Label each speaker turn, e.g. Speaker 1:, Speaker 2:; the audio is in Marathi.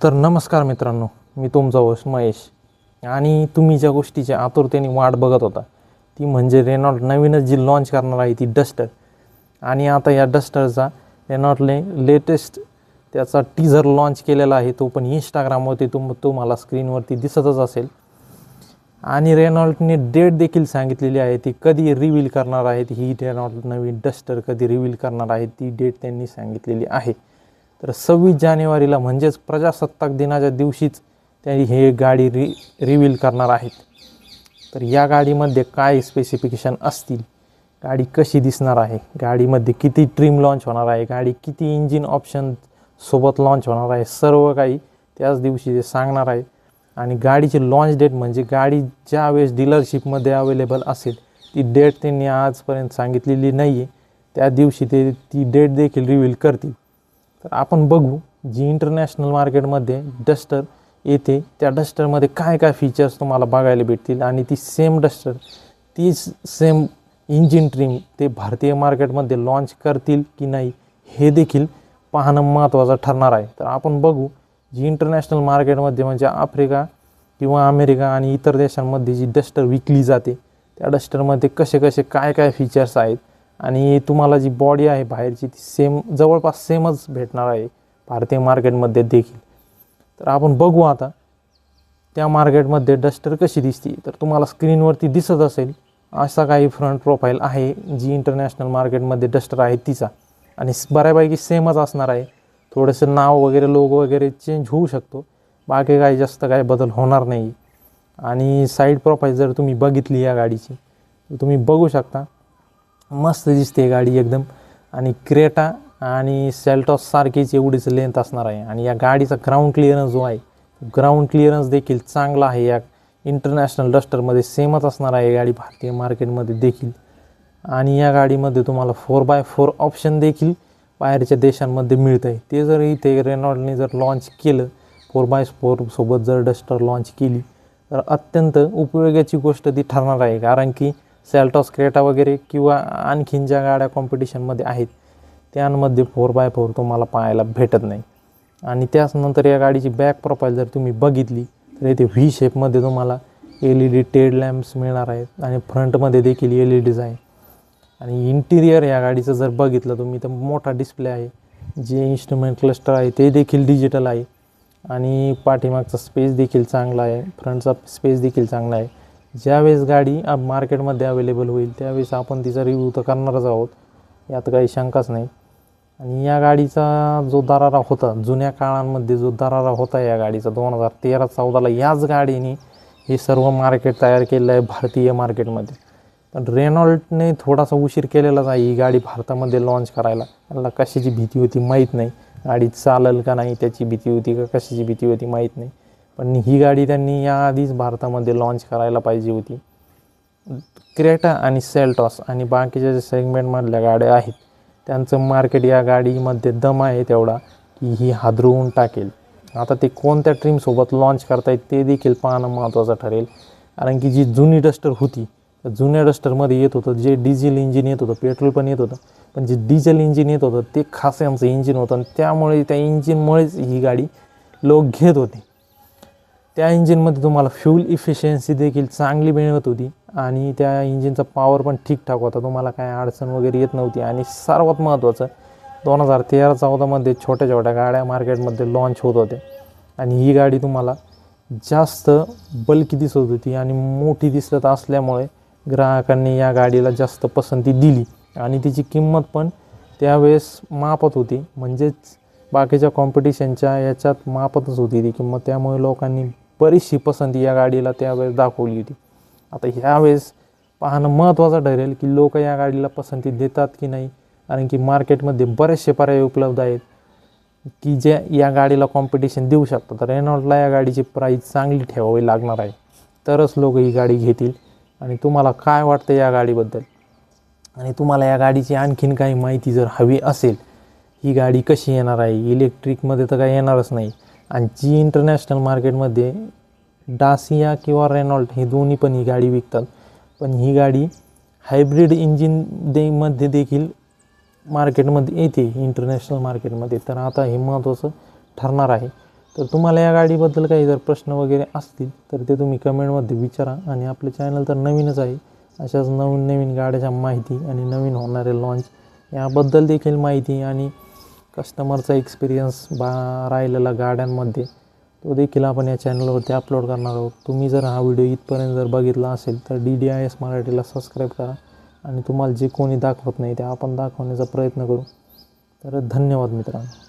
Speaker 1: तर नमस्कार मित्रांनो मी तुमचा वश महेश. आणि तुम्ही ज्या गोष्टीची आतुरतेने वाट बघत होता ती म्हणजे रेनॉल्ट नवीनच जी लॉन्च करणार आहे ती डस्टर आणि आता या डस्टरचा रेनॉल्टने लेटेस्ट त्याचा टीझर लॉन्च केलेला आहे तो पण इंस्टाग्रामवरती तुम तुम्हाला स्क्रीनवरती दिसतच असेल. आणि रेनॉल्टने डेट देखील सांगितलेली आहे ती कधी रिव्हील करणार आहेत ही रेनॉल्ट नवीन डस्टर कधी रिव्हील करणार आहे ती डेट त्यांनी सांगितलेली आहे. तर सव्वीस जानेवारीला म्हणजेच प्रजासत्ताक दिनाच्या दिवशीच त्यांनी हे गाडी रि रिव्हील करणार आहेत. तर या गाडीमध्ये काय स्पेसिफिकेशन असतील? गाडी कशी दिसणार आहे? गाडीमध्ये किती ट्रीम लॉन्च होणार आहे? गाडी किती इंजिन ऑप्शन सोबत लॉन्च होणार आहे? सर्व काही त्याच दिवशी ते सांगणार आहे. आणि गाडीची लॉन्च डेट म्हणजे गाडी ज्या वेळेस डीलरशिपमध्ये अवेलेबल असेल ती डेट त्यांनी आजपर्यंत सांगितलेली नाही आहे त्या दिवशी ते ती डेट देखील रिव्हील करतील. तर आपण बघू जी इंटरनॅशनल मार्केटमध्ये डस्टर येते त्या डस्टरमध्ये काय काय फीचर्स तुम्हाला बघायला भेटतील आणि ती सेम डस्टर तीच सेम इंजिन ट्रीम ते भारतीय मार्केटमध्ये लॉन्च करतील की नाही हे देखील पाहणं महत्त्वाचं ठरणार आहे. तर आपण बघू जी इंटरनॅशनल मार्केटमध्ये म्हणजे आफ्रिका किंवा अमेरिका आणि इतर देशांमध्ये जी डस्टर विकली जाते त्या डस्टरमध्ये कसे कसे काय काय फीचर्स आहेत आणि तुम्हाला जी बॉडी आहे बाहेरची ती सेम जवळपास सेमच भेटणार आहे भारतीय मार्केटमध्ये देखील. तर आपण बघू आता त्या मार्केटमध्ये डस्टर कशी दिसते. तर तुम्हाला स्क्रीनवरती दिसत असेल असा काही फ्रंट प्रोफाईल आहे जी इंटरनॅशनल मार्केटमध्ये डस्टर आहे तिचा. आणि बऱ्यापैकी सेमच असणार आहे. थोडंसं नाव वगैरे लोगो वगैरे चेंज होऊ शकतो. बाकी काही जास्त काही बदल होणार नाही. आणि साईड प्रोफाईल जर तुम्ही बघितली या गाडीची तर तुम्ही बघू शकता मस्त दिसते गाडी एकदम. आणि क्रेटा आणि सेल्टॉस सारखीच एवढीच लेंथ असणार आहे. आणि या गाडीचा ग्राउंड क्लिअरन्स जो आहे ग्राउंड क्लिअरन्स देखील चांगला आहे. या इंटरनॅशनल डस्टरमध्ये सेमच असणार आहे. गाडी भारतीय मार्केटमध्ये देखील. आणि या गाडीमध्ये तुम्हाला फोर बाय फोर ऑप्शन देखील बाहेरच्या देशांमध्ये मिळतं आहे ते जर इथे रेनॉल्डने जर लॉन्च केलं फोर बाय फोरसोबत जर डस्टर लॉन्च केली तर अत्यंत उपयोगाची गोष्ट ती ठरणार आहे. कारण की सॅल्टॉस क्रेटा वगैरे किंवा आणखीन ज्या गाड्या कॉम्पिटिशनमध्ये आहेत त्यांमध्ये फोर बाय फोर तुम्हाला पाहायला भेटत नाही. आणि त्याचनंतर या गाडीची बॅक प्रोफाईल जर तुम्ही बघितली तर इथे व्ही शेपमध्ये तुम्हाला एल ई डी टेड लॅम्प्स मिळणार आहेत आणि फ्रंटमध्ये देखील एल ई डीज आहे. आणि इंटिरियर या गाडीचं जर बघितलं तुम्ही तर मोठा डिस्प्ले आहे. जे इन्स्ट्रुमेंट क्लस्टर आहे ते देखील डिजिटल आहे. आणि पाठीमागचा स्पेस देखील चांगला आहे. फ्रंटचा स्पेस देखील चांगला आहे. ज्यावेळेस गाडी मार्केटमध्ये अवेलेबल होईल त्यावेळेस आपण तिचा रिव्ह्यू तर करणारच आहोत. यात काही शंकाच नाही. आणि या गाडीचा जो दरारा होता जुन्या काळांमध्ये जो दरारा होता या गाडीचा दोन हजार तेरा चौदाला याच गाडीने हे सर्व मार्केट तयार केलं आहे भारतीय मार्केटमध्ये पण रेनॉल्टने थोडासा उशीर केलेलाच आहे ही गाडी भारतामध्ये लॉन्च करायला. त्याला कशाची भीती होती माहीत नाही. गाडी चालेल का नाही त्याची भीती होती का कशाची भीती होती माहीत नाही. पण ही गाडी त्यांनी याआधीच भारतामध्ये लॉन्च करायला पाहिजे होती. क्रेटा आणि सेल्टॉस आणि बाकीच्या ज्या सेगमेंटमधल्या गाड्या आहेत त्यांचं मार्केट या गाडीमध्ये दम आहे तेवढा की ही हादरवून टाकेल. आता ते कोणत्या ट्रीमसोबत लॉन्च करतायत ते देखील पाहणं महत्त्वाचं ठरेल. कारण की जी जुनी डस्टर होती तर जुन्या डस्टरमध्ये येत होतं जे डिझेल इंजिन येत होतं पेट्रोल पण येत होतं पण जे डिझेल इंजिन येत होतं ते खास यांचं इंजिन होतं आणि त्यामुळे त्या इंजिनमुळेच ही गाडी लोक घेत होते. त्या इंजिनमध्ये तुम्हाला फ्यूल इफिशियन्सी देखील चांगली मिळत होती आणि त्या इंजिनचा पॉवर पण ठीकठाक होता. तुम्हाला काय अडचण वगैरे येत नव्हती. आणि सर्वात महत्त्वाचं दोन हजार तेरा चौदामध्ये छोट्या छोट्या गाड्या मार्केटमध्ये लॉन्च होत होत्या. आणि ही गाडी तुम्हाला जास्त बल्की दिसत होती आणि मोठी दिसत असल्यामुळे ग्राहकांनी या गाडीला जास्त पसंती दिली. आणि तिची किंमत पण त्यावेळेस मापत होती. म्हणजेच बाकीच्या कॉम्पिटिशनच्या याच्यात मापतच होती ती किंमत. त्यामुळे लोकांनी बरीचशी पसंती या गाडीला त्यावेळेस दाखवली होती. आता ह्यावेळेस पाहणं महत्त्वाचं ठरेल की लोक या गाडीला पसंती देतात की नाही कारण की मार्केटमध्ये बरेचसे पर्याय उपलब्ध आहेत की जे या गाडीला कॉम्पिटिशन देऊ शकतात. तर या गाडीची प्राईस चांगली ठेवावी लागणार आहे. तरच लोक ही गाडी घेतील. आणि तुम्हाला काय वाटतं या गाडीबद्दल? आणि तुम्हाला या गाडीची आणखीन काही माहिती जर हवी असेल ही गाडी कशी येणार आहे? इलेक्ट्रिकमध्ये तर काही येणारच नाही. आणि जी इंटरनॅशनल मार्केटमध्ये डासिया किंवा रेनॉल्ट हे दोन्ही पण ही गाडी विकतात. पण ही गाडी हायब्रिड इंजिन दे मध्ये देखील मार्केटमध्ये येते इंटरनॅशनल मार्केटमध्ये तर आता हे महत्त्वाचं ठरणार आहे. तर तुम्हाला या गाडीबद्दल काही जर प्रश्न वगैरे असतील तर ते तुम्ही कमेंटमध्ये विचारा आणि आपलं चॅनल तर नवीनच आहे. अशाच नवीन नवीन गाड्याच्या माहिती आणि नवीन होणारे लॉन्च याबद्दल देखील माहिती आणि कस्टमरचा एक्सपिरियन्स बा राहिलेला गाड्यांमध्ये तो देखील आपण या चॅनलवरती अपलोड करणार आहोत. तुम्ही जर हा व्हिडिओ इथपर्यंत जर बघितला असेल तर डी डी आय एस मराठीला सबस्क्राईब करा आणि तुम्हाला जे कोणी दाखवत नाही ते आपण दाखवण्याचा प्रयत्न करू. तर धन्यवाद मित्रांनो.